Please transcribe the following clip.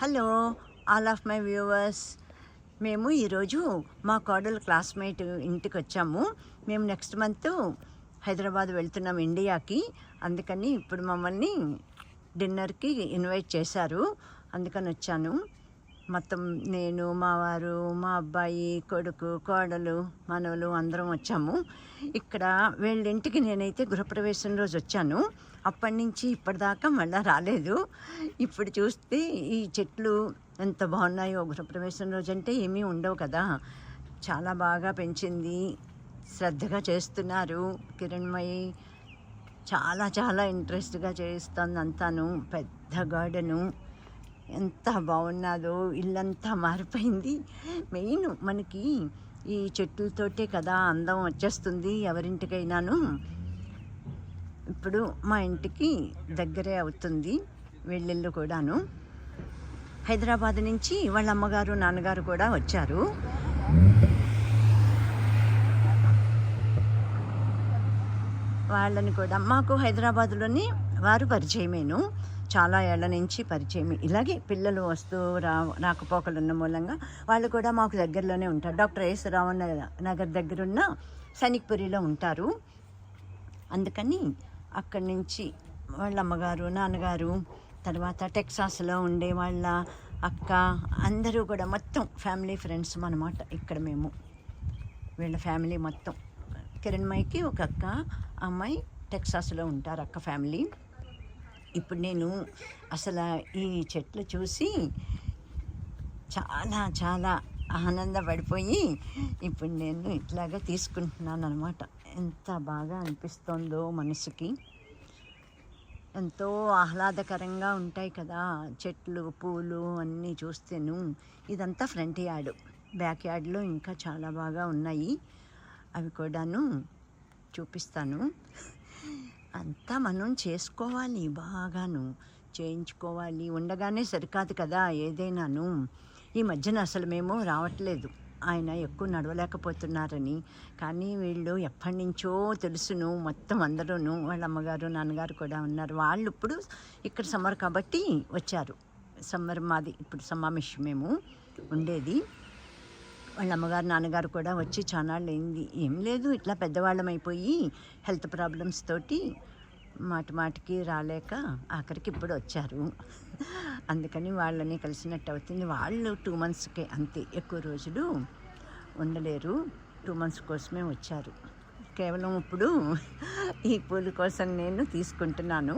Hello all of my viewers. మేము ఈరోజు మా కోడలు క్లాస్మేట్ ఇంటికి వచ్చాము మేము నెక్స్ట్ మంత్ హైదరాబాద్ వెళ్తున్నాం ఇండియాకి. అందుకని ఇప్పుడు మమ్మల్ని డిన్నర్కి ఇన్వైట్ చేశారు. అందుకని వచ్చాను మొత్తం నేను మా వారు మా అబ్బాయి కొడుకు కోడలు మనవలు అందరం వచ్చాము. ఇక్కడ వీళ్ళింటికి నేనైతే గృహప్రవేశం రోజు వచ్చాను. అప్పటి నుంచి ఇప్పటిదాకా మళ్ళీ రాలేదు. ఇప్పుడు చూస్తే ఈ చెట్లు ఎంత బాగున్నాయో గృహప్రవేశం రోజు అంటే ఏమీ ఉండవు కదా. చాలా బాగా పెంచింది. శ్రద్ధగా చేస్తున్నారు. కిరణ్మయి చాలా చాలా ఇంట్రెస్ట్గా చేస్తుంది అంతాను. పెద్ద గార్డెను. ఎంత బాగున్నదో ఇల్లంతా మారిపోయింది. మెయిన్ మనకి ఈ చెట్లతోటే కదా అందం వచ్చేస్తుంది ఎవరింటికైనాను. ఇప్పుడు మా ఇంటికి దగ్గరే అవుతుంది వెళ్ళిళ్ళు కూడాను. హైదరాబాద్ నుంచి వాళ్ళ అమ్మగారు నాన్నగారు కూడా వచ్చారు. వాళ్ళని కూడా మాకు హైదరాబాద్లోని వారు పరిచయమేను. చాలా ఏళ్ళ నుంచి పరిచయం ఇలాగే పిల్లలు వస్తూ రా రాకపోకలు ఉన్న మూలంగా వాళ్ళు కూడా మాకు దగ్గరలోనే ఉంటారు. డాక్టర్ ఎస్ రావణ నగర్ దగ్గరున్న సైనిక్పురిలో ఉంటారు. అందుకని అక్కడి నుంచి వాళ్ళ అమ్మగారు నాన్నగారు తర్వాత టెక్సాస్లో ఉండే వాళ్ళ అక్క అందరూ కూడా మొత్తం ఫ్యామిలీ ఫ్రెండ్స్ అనమాట ఇక్కడ మేము. వీళ్ళ ఫ్యామిలీ మొత్తం. కిరణ్మయ్యకి ఒక అక్క అమ్మాయి టెక్సాస్లో ఉంటారు అక్క ఫ్యామిలీ. ఇప్పుడు నేను అసలు ఈ చెట్లు చూసి చాలా చాలా ఆనందపడిపోయి ఇప్పుడు నేను ఇట్లాగా తీసుకుంటున్నాను అనమాట ఎంత బాగా అనిపిస్తుందో మనసుకి. ఎంతో ఆహ్లాదకరంగా ఉంటాయి కదా చెట్లు పూలు అన్నీ చూస్తేను. ఇదంతా ఫ్రంట్ యార్డ్. బ్యాక్ యార్డ్లో ఇంకా చాలా బాగా ఉన్నాయి. అవి కూడాను చూపిస్తాను. అంతా మనం చేసుకోవాలి బాగాను. చేయించుకోవాలి. ఉండగానే సరికాదు కదా ఏదైనాను. ఈ మధ్యన అసలు మేము రావట్లేదు. ఆయన ఎక్కువ నడవలేకపోతున్నారని. కానీ వీళ్ళు ఎప్పటి నుంచో తెలుసును మొత్తం అందరూను. వాళ్ళ అమ్మగారు నాన్నగారు కూడా ఉన్నారు. వాళ్ళు ఇప్పుడు ఇక్కడ సమ్మర్ కాబట్టి వచ్చారు. సమ్మర్ మాది ఇప్పుడు సమావేశం మేము ఉండేది. వాళ్ళ అమ్మగారు నాన్నగారు కూడా వచ్చి చానాళ్ళు అయింది. ఏం లేదు ఇట్లా పెద్దవాళ్ళం అయిపోయి హెల్త్ ప్రాబ్లమ్స్ తోటి మాటి మాటికి రాలేక ఆఖరికి ఇప్పుడు వచ్చారు. అందుకని వాళ్ళని కలిసినట్టు అవుతుంది. వాళ్ళు టూ మంత్స్కే అంతే ఎక్కువ రోజులు ఉండలేరు. టూ మంత్స్ కోసమే వచ్చారు. కేవలం ఇప్పుడు ఈ పూల కోసం నేను తీసుకుంటున్నాను.